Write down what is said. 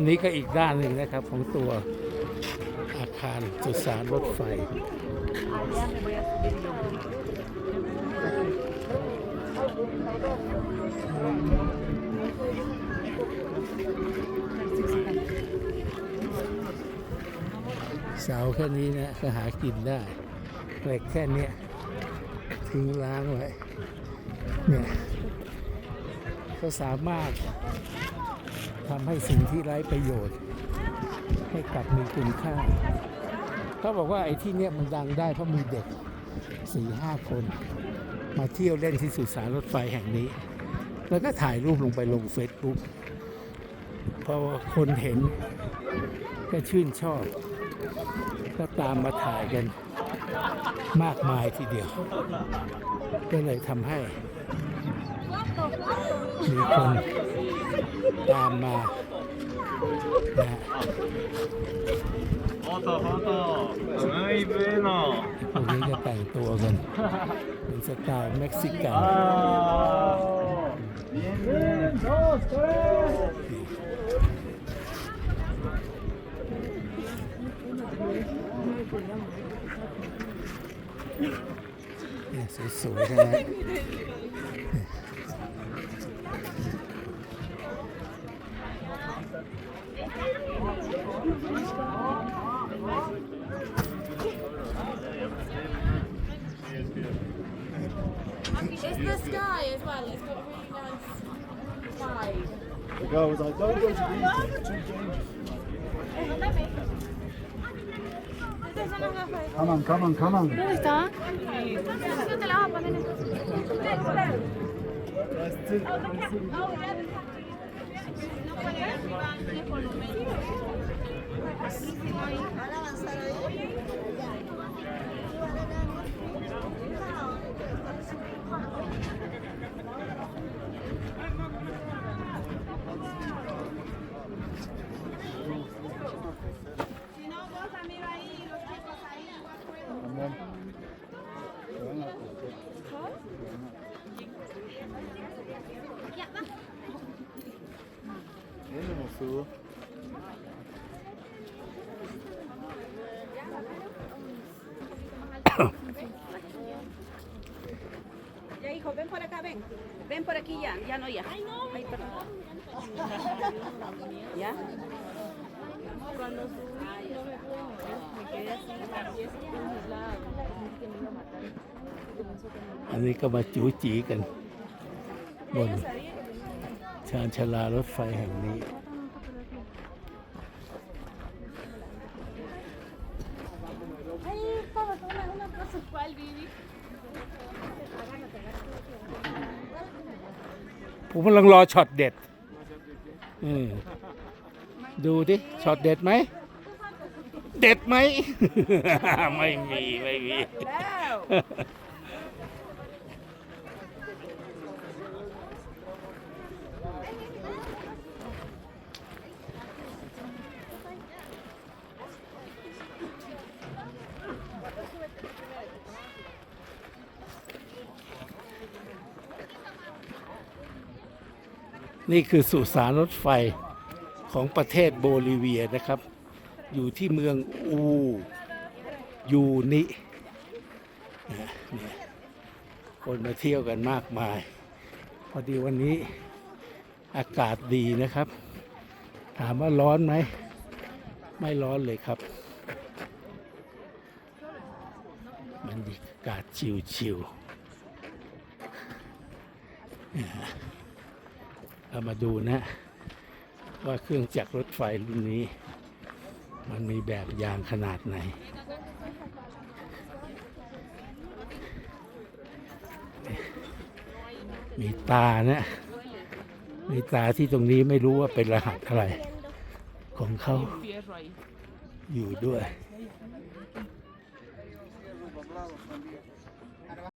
อันนี้ก็อีกด้านหนึ่งนะครับของตัวอาคารสุสานรถไฟ เสาแค่นี้นะก็หากินได้เหล็กแค่นี้ทิ้งล้างไว้เนี่ยก็สามารถ ทำให้สิ่งที่ไร้ประโยชน์ ให้กลับมีคุณค่าเขาบอกว่าไอ้ที่เนี้ยมันดังได้เพราะมีเด็กสี่ห้าคน มาเที่ยวเล่นที่สุสานรถไฟแห่งนี้ แล้วก็ถ่ายรูปลงไปลงเฟซบุ๊กพอคนเห็นก็ชื่นชอบ ก็ตามมาถ่ายกันมากมายทีเดียว ก็เลยทำให้ มีคนตามมานะฮะ Foto, foto. Muy bueno. พวกนี้ก็แต่งตัวกันเป็นสไตล์เม็กซิกัน Ah. Bien, bien. Dos, tres. เนี่ยสวยๆนะฮะ It's the sky as well. It's got a really nice sky. The girl was like, don't go to these things, it's too dangerous. Come on, come on, come on. ¿Dónde está? No te la vas a poner. Viene su. Ya, hijo, ven por acá, ven. Ven por aquí ya, ya no ya. Ay, no. Ay, perdón. ¿Ya? Cuando subí no me pude mover. Me quedé así, la pieza congelada. Sentí que me iba a matar. Comenzó a temblar. อันนี้ก็มาจูจีกัน บนชานชาลารถไฟแห่งนี้ ผมกำลังรอช็อตเด็ดอืมดูดิช็อตเด็ดไหม เด็ดไหม ไม่มี ไม่มี นี่คือสุสานรถไฟของประเทศโบลิเวียนะครับ อยู่ที่เมืองอูยูนิคนมาเที่ยวกันมากมาย พอดีวันนี้อากาศดีนะครับ ถามว่าร้อนไหม ไม่ร้อนเลยครับบรรยากาศชิวๆ เนี่ยเรามาดูนะ ว่าเครื่องจักรรถไฟรุ่นนี้ มันมีแบบยางขนาดไหน มีตานะ มีตาที่ตรงนี้ไม่รู้ว่าเป็นรหัสอะไร ของเขาอยู่ด้วย